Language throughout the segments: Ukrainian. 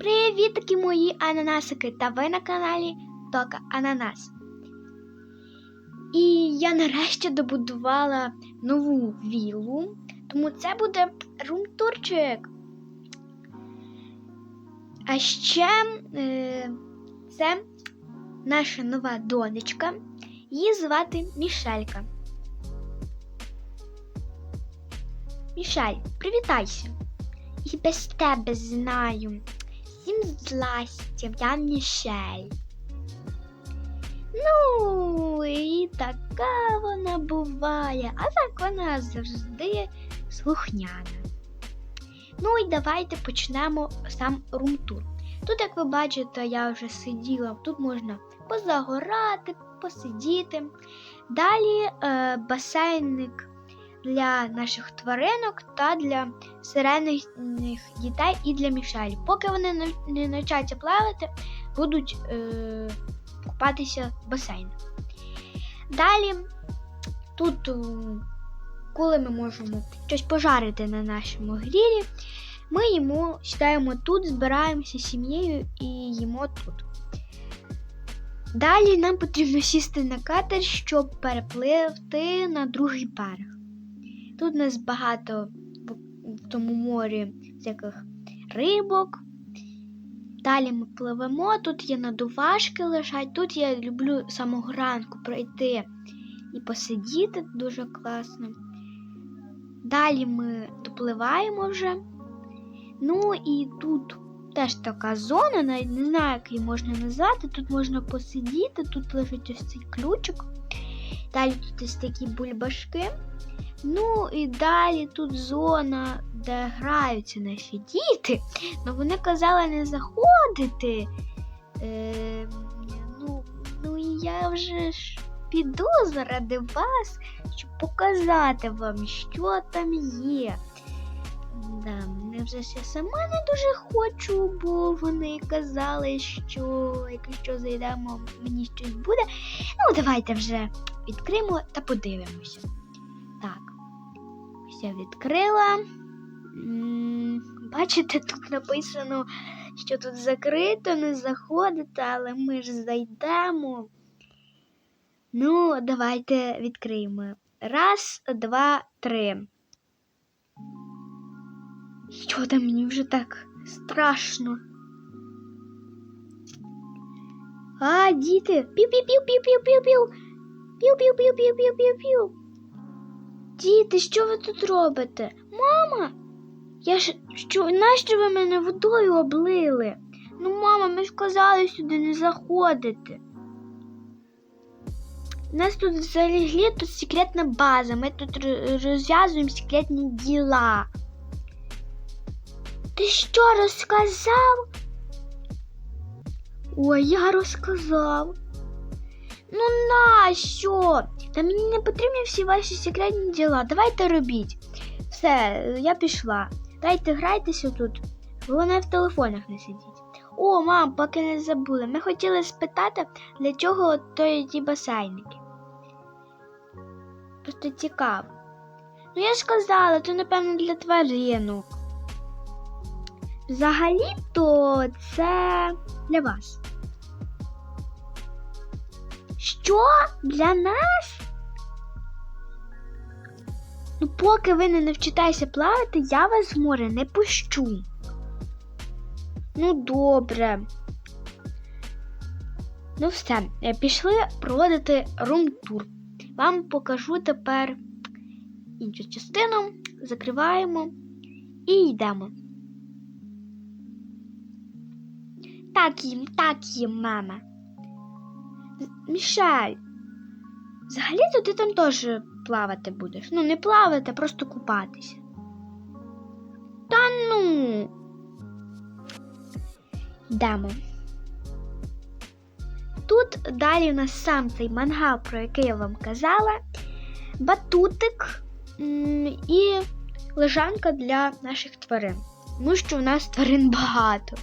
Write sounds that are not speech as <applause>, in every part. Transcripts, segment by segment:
Привіт, такі мої ананасики! Та ви на каналі Тока Ананас. І я нарешті добудувала нову віллу, тому це буде румтурчик. А ще е, це наша нова донечка. Її звати Мішелька. Мішель, привітайся. І без тебе знаю. Всім здрастя, я Мішель. Ну, і така вона буває, а так вона завжди слухняна. Ну і давайте почнемо сам румтур. Тут, як ви бачите, я вже сиділа, тут можна позагорати, посидіти. Далі е, басейник для наших тваринок та для сирених дітей і для Мішелі. Поки вони не- навчаться плавати, будуть е, купатися в басейні. Далі тут, е, коли ми можемо щось пожарити на нашому грілі, ми їмо, сідаємо тут, збираємося з сім'єю і їмо тут. Далі нам потрібно сісти на катер, щоб перепливти на другий берег. Тут у нас багато в, тому морі всяких рибок. Далі ми пливемо, тут є надувашки лежать, тут я люблю самого ранку пройти і посидіти, дуже класно. Далі ми допливаємо вже. Ну і тут теж така зона, навіть не знаю, як її можна назвати. Тут можна посидіти, тут лежить ось цей ключик. Далі тут ось такі бульбашки. Ну і далі тут зона, де граються наші діти. Ну вони казали не заходити. Е, ну, ну і я вже ж піду заради вас, щоб показати вам, що там є. Да, мене вже я сама не дуже хочу, бо вони казали, що якщо зайдемо, мені щось буде. Ну, давайте вже відкриємо та подивимося. Так, я відкрила. Бачите, тут написано, що тут закрито, не заходите, але ми ж зайдемо. Ну, давайте відкриємо. Раз, два, три. Що там мені вже так страшно? А, діти! Пів-пів-пів-пів-пів-пів-пів! Пів-пів-пів-пів-пів-пів-пів! Діти, що ви тут робите? Мама! Я ж що, нащо ви мене водою облили? Ну, мама, ми ж казали сюди не заходити. У нас тут взагалі тут секретна база. Ми тут ро- розв'язуємо секретні діла. Ти що розказав? Ой, я розказав. Ну нащо? Та мені не потрібні всі ваші секретні діла. Давайте робіть. Все, я пішла. Дайте грайтеся тут. Головне в телефонах не сидіть. О, мам, поки не забули. Ми хотіли спитати, для чого той ті басейники. Просто цікаво. Ну я ж казала, то напевно для тваринок. Взагалі-то це для вас. Що? Для нас? Ну, поки ви не навчитеся плавати, я вас в море не пущу. Ну, добре. Ну, все, е, пішли проводити рум-тур. Вам покажу тепер іншу частину. Закриваємо і йдемо. Так їм, так їм, мама. Мішель, взагалі-то ти там теж плавати будеш. Ну, не плавати, а просто купатися. Та ну. Йдемо. Тут далі у нас сам цей мангал, про який я вам казала, батутик і лежанка для наших тварин. Тому що в нас тварин багато.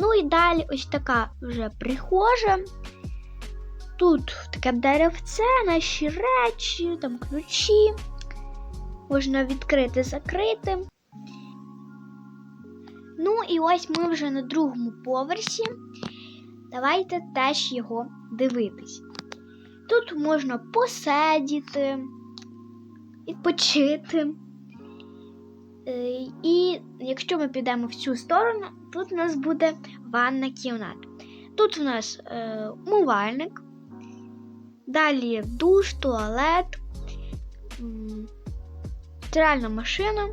Ну і далі ось така вже прихожа. Тут таке деревце, наші речі, там ключі. Можна відкрити, закрити. Ну і ось ми вже на другому поверсі. Давайте теж його дивитись. Тут можна посидіти, відпочити. Е, І якщо ми підемо в цю сторону, тут у нас буде ванна кімната. Тут у нас е, умивальник, далі душ, туалет, стиральна машина,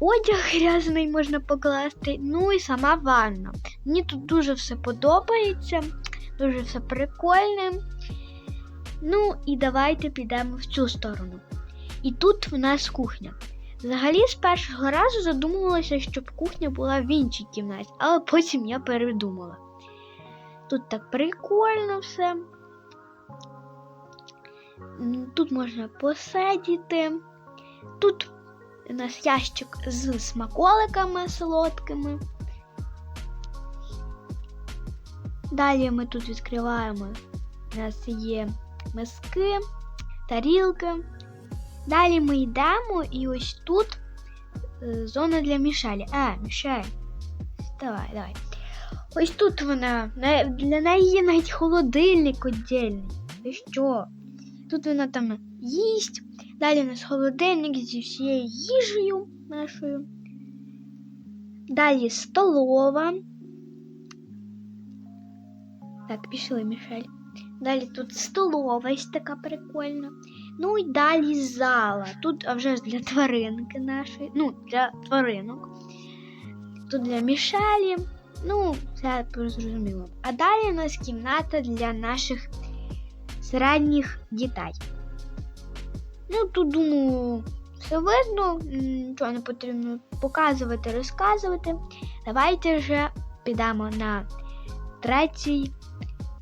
одяг <laughs> грязний можна покласти, ну і сама ванна. Мені тут дуже все подобається, дуже все прикольне. Ну і давайте підемо в цю сторону. І тут в нас кухня. Взагалі, з першого разу задумувалася, щоб кухня була в іншій кімнаті, але потім я передумала. Тут так прикольно все. Тут можна посидіти. Тут у нас ящик з смаколиками солодкими. Далі ми тут відкриваємо. У нас є миски, тарілки. Далі ми йдемо і ось тут е, зона для Мішелі. Е, Мішель. Давай, давай. Ось тут вона. Для неї є навіть холодильник віддільний. Ти що? Тут вона там їсть. Далі у нас холодильник зі всією їжею нашою. Далі столова. Так, пішли, Мішель. Далі тут столова ось така прикольна. Ну і далі зала. Тут вже для тваринки нашої. Ну, для тваринок. Тут для Мішелі. Ну, це зрозуміло. А далі у нас кімната для наших середніх дітей. Ну, тут, думаю, все видно, нічого не потрібно показувати, розказувати. Давайте вже підемо на третій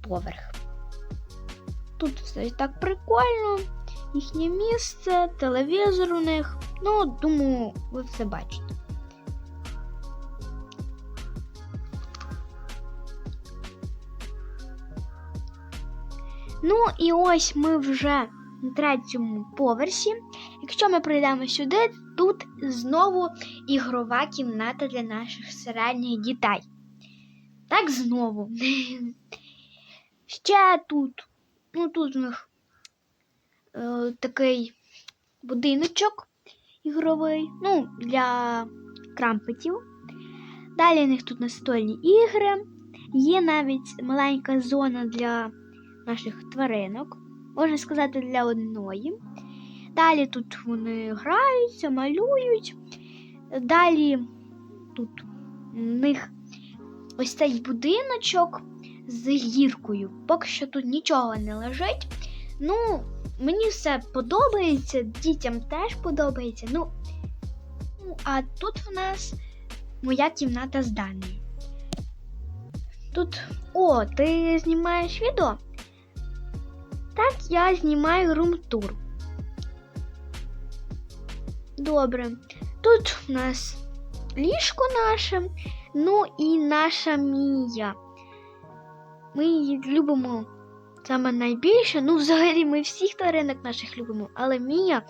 поверх. Тут все так прикольно, їхнє місце, телевізор у них. Ну, думаю, ви все бачите. Ну і ось ми вже на третьому поверсі. Якщо ми прийдемо сюди, тут знову ігрова кімната для наших середніх дітей. Так знову. <laughs> Ще тут. Ну, тут у них е, такий будиночок ігровий, ну, для крампетів. Далі у них тут настольні ігри. Є навіть маленька зона для наших тваринок, можна сказати, для одної. Далі тут вони граються, малюють. Далі тут у них ось цей будиночок з гіркою. Поки що тут нічого не лежить. Ну, мені все подобається, дітям теж подобається. Ну, ну, а тут в нас моя кімната з Данією. Тут. О, ти знімаєш відео? Так, я знімаю румтур. Добре. Тут у нас ліжко наше, ну і наша Мія. Ми її любимо саме найбільше. Ну, взагалі, ми всіх тваринок наших любимо, але Мія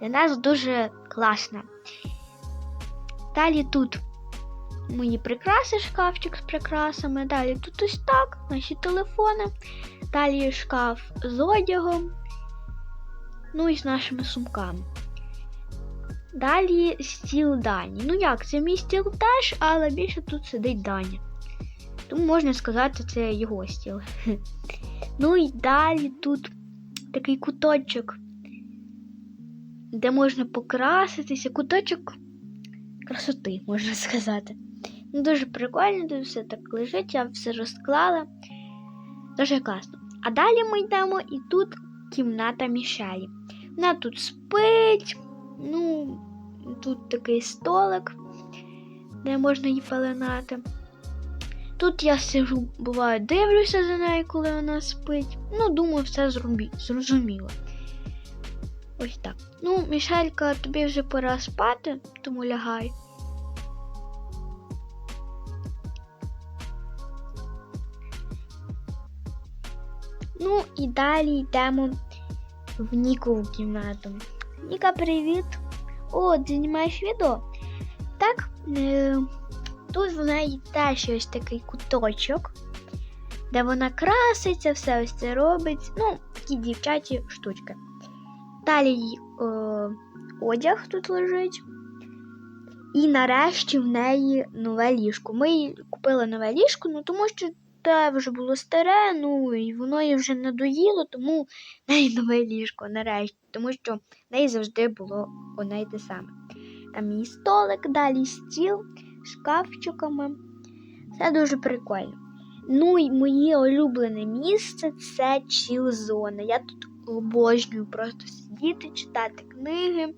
для нас дуже класна. Далі тут мої прикраси, шкафчик з прикрасами. Далі тут ось так, наші телефони. Далі шкаф з одягом. Ну і з нашими сумками. Далі стіл Дані. Ну як, це мій стіл теж, але більше тут сидить Даня. Тому можна сказати, це його стіл. Ну і далі тут такий куточок, де можна покраситися. Куточок красоти, можна сказати. Ну, Дуже прикольно, тут все так лежить, я все розклала. Дуже класно. А далі ми йдемо і тут кімната Мішелі. Вона тут спить. Ну, тут такий столик, де можна її пеленати. Тут я сижу, буває, дивлюся за нею, коли вона спить. Ну, думаю, все зрубі... зрозуміло. Ось так. Ну, Мішелька, тобі вже пора спати, тому лягай. Ну і далі йдемо в Нікову кімнату. Ніка, привіт! О, ти знімаєш відео? Так, е, тут в неї теж ось такий куточок, де вона краситься, все ось це робить. Ну, такі дівчачі штучки. Далі їй, е, одяг тут лежить. І нарешті в неї нове ліжко. Ми їй купили нове ліжко, ну тому що те вже було старе, ну і воно їй вже надоїло, тому в неї нове ліжко нарешті, тому що в неї завжди було одне й те саме. Там її столик, далі стіл шкафчиками. Все дуже прикольно. Ну і моє улюблене місце це чіл-зона. Я тут обожнюю просто сидіти, читати книги.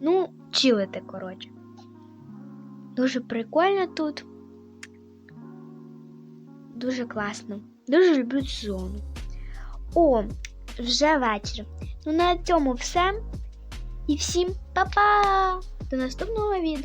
Ну, чилити, коротше. Дуже прикольно тут. Дуже класно. Дуже люблю цю зону. О, вже вечір. Ну на цьому все. І всім па-па! До наступного відео.